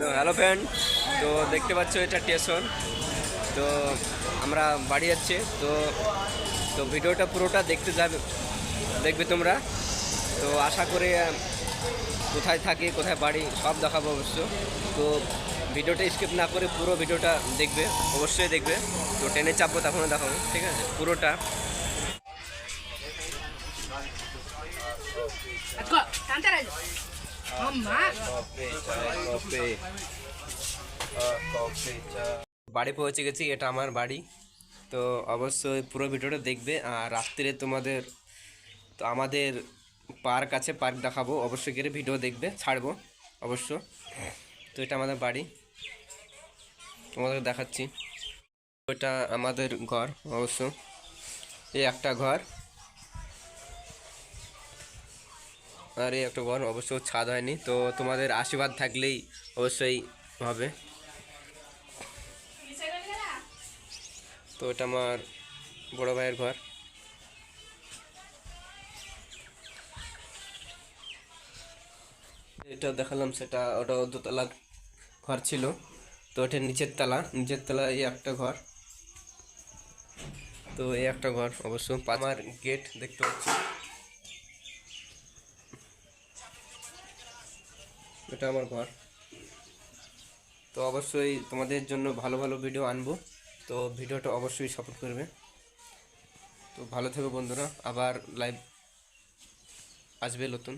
তো hello friend তো দেখতে পাচ্ছ এটা স্টেশন তো আমরা বাড়ি যাচ্ছি, তো তো ভিডিওটা পুরোটা দেখতে যাবে, দেখবে তোমরা। তো আশা করি কোথায় থাকি, কোথায় বাড়ি, সব দেখাবো অবশ্য। তো ভিডিওটা স্কিপ না করে পুরো ভিডিওটা দেখবে, অবশ্যই দেখবে। তো ট্রেনে চাপবো তখনও দেখাবো, ঠিক আছে? পুরোটা. Mamma. বাড়ি পৌঁছে গেছি, এটা আমার বাড়ি। তো অবশ্যই পুরো ভিডিওটা দেখবে, আর রাত্রে তোমাদের, তো আমাদের পার্ক আছে, পার্ক দেখাবো, অবশ্যই করে ভিডিও দেখবে, ছাড়বো, অবশ্য। তো এটা আমাদের বাড়ি। তোমাদের দেখাচ্ছি। ওটা আমাদের ঘর, অবশ্য। এই একটা ঘর। আর ঘর অবশ্য ছাদ হয়নি, তো তোমাদের আশীর্বাদ থাকলেই অবশ্যই হবে। তো এটা আমার বড় ভাইয়ের ঘর। এটা দেখালাম, সেটা, ওটা দোতলা ঘর ছিল। তো ওটা নিচের তলা নিচের তলা এই একটা ঘর। তো এই একটা ঘর, অবশ্য। আমার গেট দেখতে পাচ্ছি। এটা আমার ঘর। তো অবশ্যই তোমাদের জন্য ভালো ভালো ভিডিও আনব। তো ভিডিওটা অবশ্যই সাপোর্ট করবে। তো ভালো থেকো বন্ধুরা, আবার লাইভ আসবে নতুন।